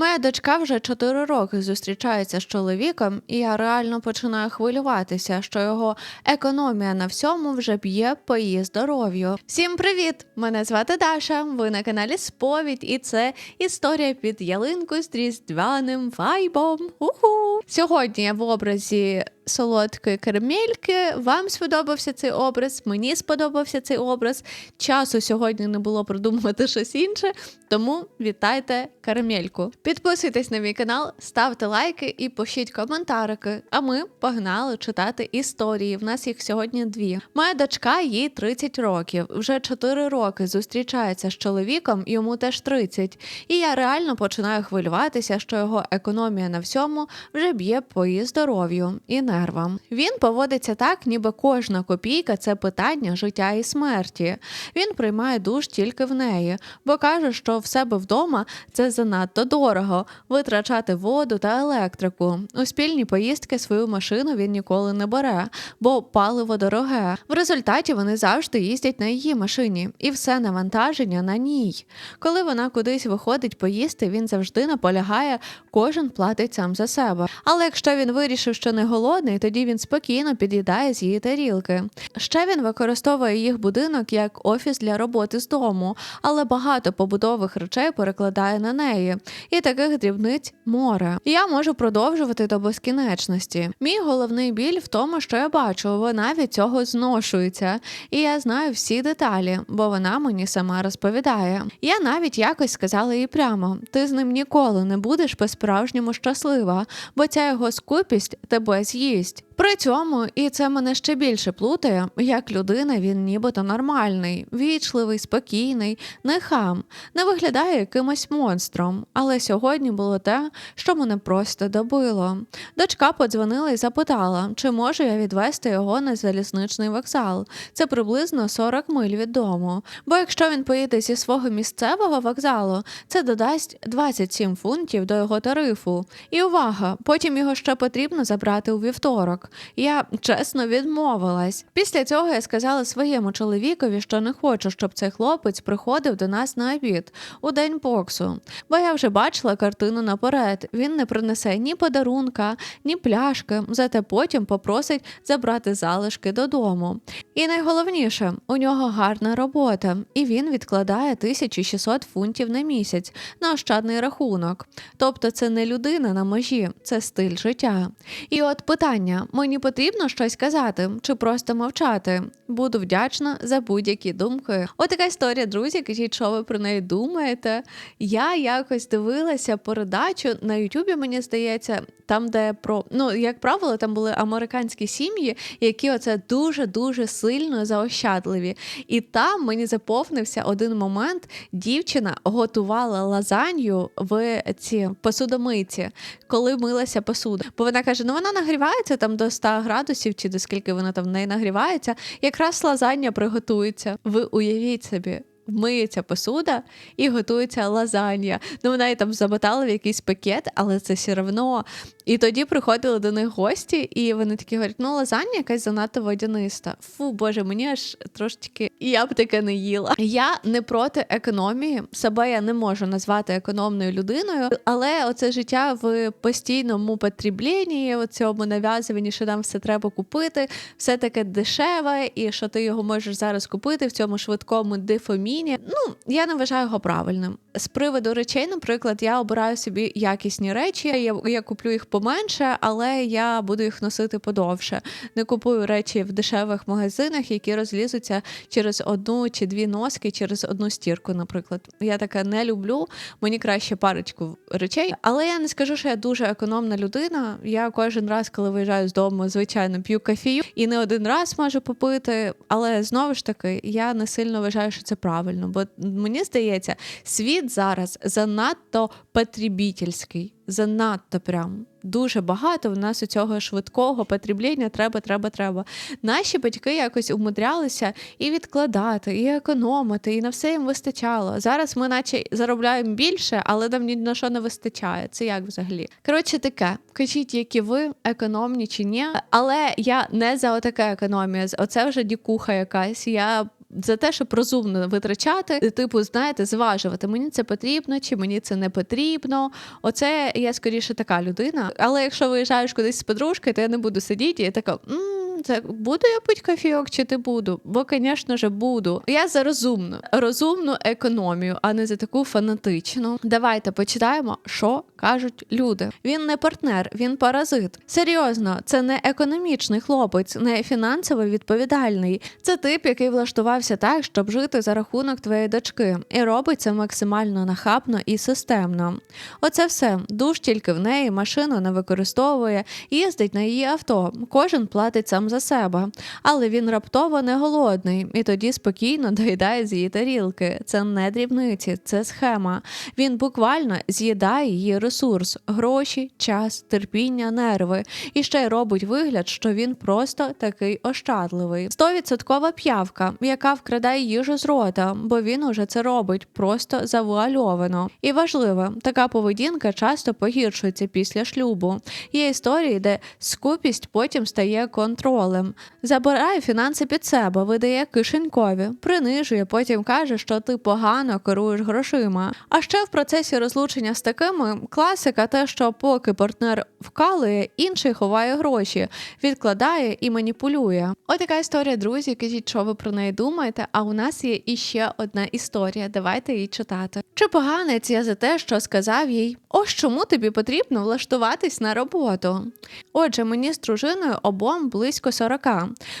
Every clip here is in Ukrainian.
Моя дочка вже 4 роки зустрічається з чоловіком, і я реально починаю хвилюватися, що його економія на всьому вже б'є по її здоров'ю. Всім привіт! Мене звати Даша. Ви на каналі Сповідь, і це історія під ялинку з різдвяним вайбом. Уху! Сьогодні я в образі солодкої карамельки. Вам сподобався цей образ, мені сподобався цей образ. Часу сьогодні не було продумувати щось інше, тому вітайте карамельку. Підписуйтесь на мій канал, ставте лайки і пишіть коментарики. А ми погнали читати історії. В нас їх сьогодні дві. Моя дочка їй 30 років. Вже 4 роки зустрічається з чоловіком, йому теж 30. І я реально починаю хвилюватися, що його економія на всьому вже б'є по її здоров'ю і нервам. Він поводиться так, ніби кожна копійка це питання життя і смерті. Він приймає душ тільки в неї, бо каже, що в себе вдома це занадто дорого витрачати воду та електрику. У спільні поїздки свою машину він ніколи не бере, бо паливо дороге. В результаті вони завжди їздять на її машині, і все навантаження на ній. Коли вона кудись виходить поїсти, він завжди наполягає, кожен платить сам за себе. Але якщо він вирішив, що не голодний, тоді він спокійно під'їдає з її тарілки. Ще він використовує їх будинок як офіс для роботи з дому, але багато побутових речей перекладає на неї. І таких дрібниць море. Я можу продовжувати до безкінечності. Мій головний біль в тому, що я бачу, вона від цього зношується, і я знаю всі деталі, бо вона мені сама розповідає. Я навіть якось сказала їй прямо: ти з ним ніколи не будеш по-справжньому щаслива, бо ця його скупість тебе з'їсть їсть. При цьому, і це мене ще більше плутає, як людина він нібито нормальний, вічливий, спокійний, не хам, не виглядає якимось монстром. Але сьогодні було те, що мене просто добило. Дочка подзвонила і запитала, чи можу я відвести його на залізничний вокзал. Це приблизно 40 миль від дому. Бо якщо він поїде зі свого місцевого вокзалу, це додасть 27 фунтів до його тарифу. І увага! Потім його ще потрібно забрати у вівторок. Я чесно відмовилась. Після цього я сказала своєму чоловікові, що не хочу, щоб цей хлопець приходив до нас на обід у день боксу. Бо я вже бачила картину наперед. Він не принесе ні подарунка, ні пляшки, зате потім попросить забрати залишки додому. І найголовніше, у нього гарна робота, і він відкладає 1600 фунтів на місяць на ощадний рахунок. Тобто це не людина на межі, це стиль життя. І от питання: мені потрібно щось казати чи просто мовчати. Буду вдячна за будь-які думки. От така історія, друзі. Кажіть, що ви про неї думаєте? Я якось дивилася передачу на Ютубі, мені здається, там, де про ну, як правило, там були американські сім'ї, які оце дуже дуже сильно заощадливі. І там мені заповнився один момент. Дівчина готувала лазанью в ці посудомиці, коли милася посуда. Бо вона каже: ну вона нагрівається там до 100 градусів, чи до скільки вона там в неї нагрівається. Якраз лазання приготується. Ви уявіть собі. Миється посуда і готується лазанья. Ну, вона і там замотала в якийсь пакет, але це все одно. І тоді приходили до них гості, і вони такі говорять: ну, лазанья якась занадто водяниста. Фу, боже, мені аж трошечки я б таке не їла. Я не проти економії. Себе я не можу назвати економною людиною, але оце життя в постійному потрібленні, у цьому нав'язуванні, що нам все треба купити, все таке дешеве, і що ти його можеш зараз купити в цьому швидкому дифомі. Ну, я не вважаю його правильним. З приводу речей, наприклад, я обираю собі якісні речі. Я я куплю їх поменше, але я буду їх носити подовше. Не купую речі в дешевих магазинах, які розлізуться через одну чи дві носки, через одну стірку. Наприклад, я таке не люблю. Мені краще парочку речей, але я не скажу, що я дуже економна людина. Я кожен раз, коли виїжджаю з дому, звичайно п'ю кафію і не один раз можу попити. Але знову ж таки, я не сильно вважаю, що це правильно, бо мені здається, світ зараз занадто потребітельський, занадто прям. Дуже багато в нас у цього швидкого потребління треба, треба, треба. Наші батьки якось умудрялися і відкладати, і економити, і на все їм вистачало. Зараз ми, наче, заробляємо більше, але нам ні на що не вистачає. Це як взагалі? Коротше, таке. Кажіть, які ви економні чи ні. Але я не за отаке економія. Оце вже дікуха якась. Я за те, щоб розумно витрачати, типу, знаєте, зважувати, мені це потрібно чи мені це не потрібно. Оце я скоріше така людина. Але якщо виїжджаєш кудись з подружкою, то я не буду сидіти і така. «М, Це буду я пити кофійок чи не буду? Бо, звісно ж, буду. Я за розумну, розумну економію, а не за таку фанатичну. Давайте почитаємо, що кажуть люди. Він не партнер, він паразит. Серйозно, це не економічний хлопець, не фінансово відповідальний. Це тип, який влаштувався так, щоб жити за рахунок твоєї дочки, і робить це максимально нахабно і системно. Оце все. Душ тільки в неї, машину не використовує, їздить на її авто. Кожен платить сам за себе. Але він раптово не голодний і тоді спокійно доїдає з її тарілки. Це не дрібниці, це схема. Він буквально з'їдає її ресурс, гроші, час, терпіння, нерви. І ще й робить вигляд, що він просто такий ощадливий. Стовідсоткова п'явка, яка вкрадає їжу з рота, бо він уже це робить просто завуальовано. І важливо, така поведінка часто погіршується після шлюбу. Є історії, де скупість потім стає контролем, забирає фінанси під себе, видає кишенькові, принижує, потім каже, що ти погано керуєш грошима. А ще в процесі розлучення з такими класика, те, що поки партнер вкалує, інший ховає гроші, відкладає і маніпулює. Ось така історія, друзі. Кажіть, що ви про неї думаєте? А у нас є іще одна історія. Давайте її читати. Чи поганець я за те, що сказав їй? Ось чому тобі потрібно влаштуватись на роботу? Отже, мені з дружиною обом близько 40.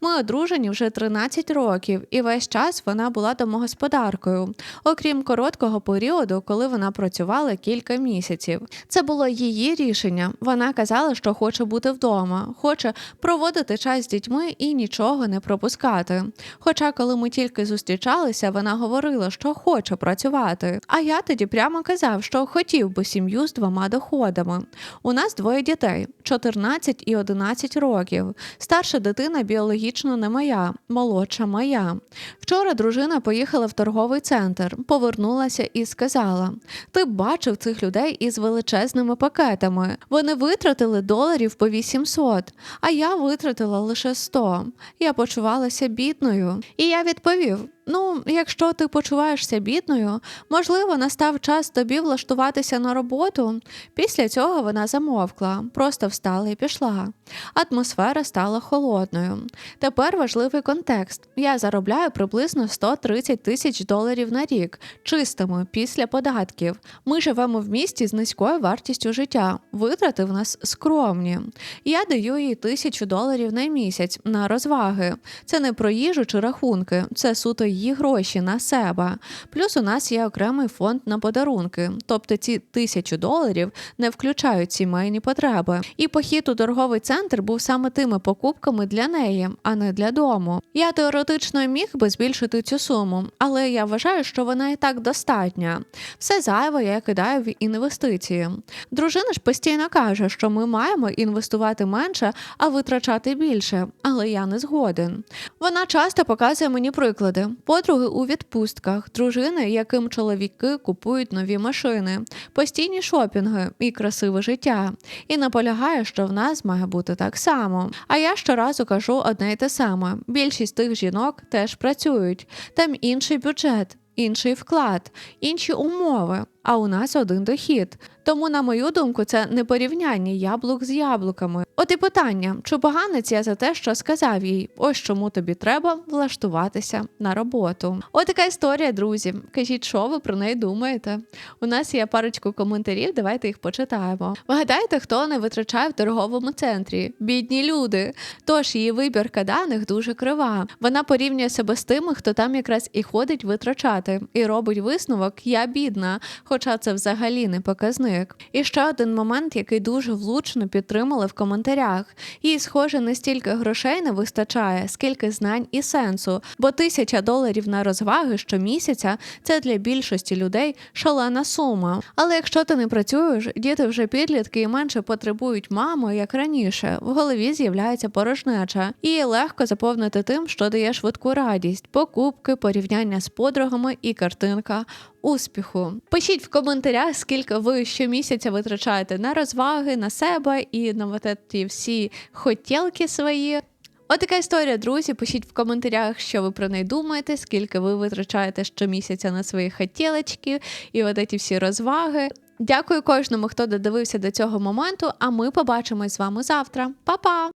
Ми одружені вже 13 років, і весь час вона була домогосподаркою, окрім короткого періоду, коли вона працювала кілька місяців. Це було її рішення. Вона казала, що хоче бути вдома, хоче проводити час з дітьми і нічого не пропускати. Хоча, коли ми тільки зустрічалися, вона говорила, що хоче працювати. А я тоді прямо казав, що хотів би сім'ю з двома доходами. У нас двоє дітей 14 і 11 років. Старша дитина біологічно не моя, молодша моя. Вчора дружина поїхала в торговий центр, повернулася і сказала: Ти бачив цих людей із величезними пакетами. Вони витратили доларів по 800, а я витратила лише 100. Я почувалася бідною. І я відповів: Ну, якщо ти почуваєшся бідною, можливо, настав час тобі влаштуватися на роботу. Після цього вона замовкла, просто встала і пішла. Атмосфера стала холодною. Тепер важливий контекст. Я заробляю приблизно 130 тисяч доларів на рік, чистими після податків. Ми живемо в місті з низькою вартістю життя. Витрати в нас скромні. Я даю їй тисячу доларів на місяць на розваги. Це не про їжу чи рахунки, це суто її гроші на себе. Плюс у нас є окремий фонд на подарунки, тобто ці тисячу доларів не включають сімейні потреби. І похід у торговий центр був саме тими покупками для неї, а не для дому. Я теоретично міг би збільшити цю суму, але я вважаю, що вона і так достатня. Все зайве я кидаю в інвестиції. Дружина ж постійно каже, що ми маємо інвестувати менше, а витрачати більше, але я не згоден. Вона часто показує мені приклади: подруги у відпустках, дружини, яким чоловіки купують нові машини, постійні шопінги і красиве життя, і наполягає, що в нас має бути так само. А я щоразу кажу одне й те саме: більшість тих жінок теж працюють, там інший бюджет. Інший вклад, інші умови, а у нас один дохід. Тому, на мою думку, це не порівняння яблук з яблуками. От і питання, чи поганець я за те, що сказав їй, ось чому тобі треба влаштуватися на роботу. От така історія, друзі. Кажіть, що ви про неї думаєте? У нас є парочку коментарів, давайте їх почитаємо. Вгадайте, хто не витрачає в торговому центрі? Бідні люди. Тож її вибірка даних дуже крива. Вона порівнює себе з тими, хто там якраз і ходить витрачати, і робить висновок Я бідна, хоча це взагалі не показник. І ще один момент, який дуже влучно підтримали в коментарях. Їй, схоже, не стільки грошей не вистачає, скільки знань і сенсу, бо тисяча доларів на розваги щомісяця це для більшості людей шалена сума. Але якщо ти не працюєш, діти вже підлітки і менше потребують маму, як раніше. В голові з'являється порожнеча, і легко заповнити тим, що дає швидку радість, покупки, порівняння з подругами і картинка успіху. Пишіть в коментарях, скільки ви щомісяця витрачаєте на розваги, на себе і на вот ці всі хотілки свої. Отака історія, друзі. Пишіть в коментарях, що ви про неї думаєте, скільки ви витрачаєте щомісяця на свої хотілочки і от ці всі розваги. Дякую кожному, хто додивився до цього моменту. А ми побачимось з вами завтра. Па-па!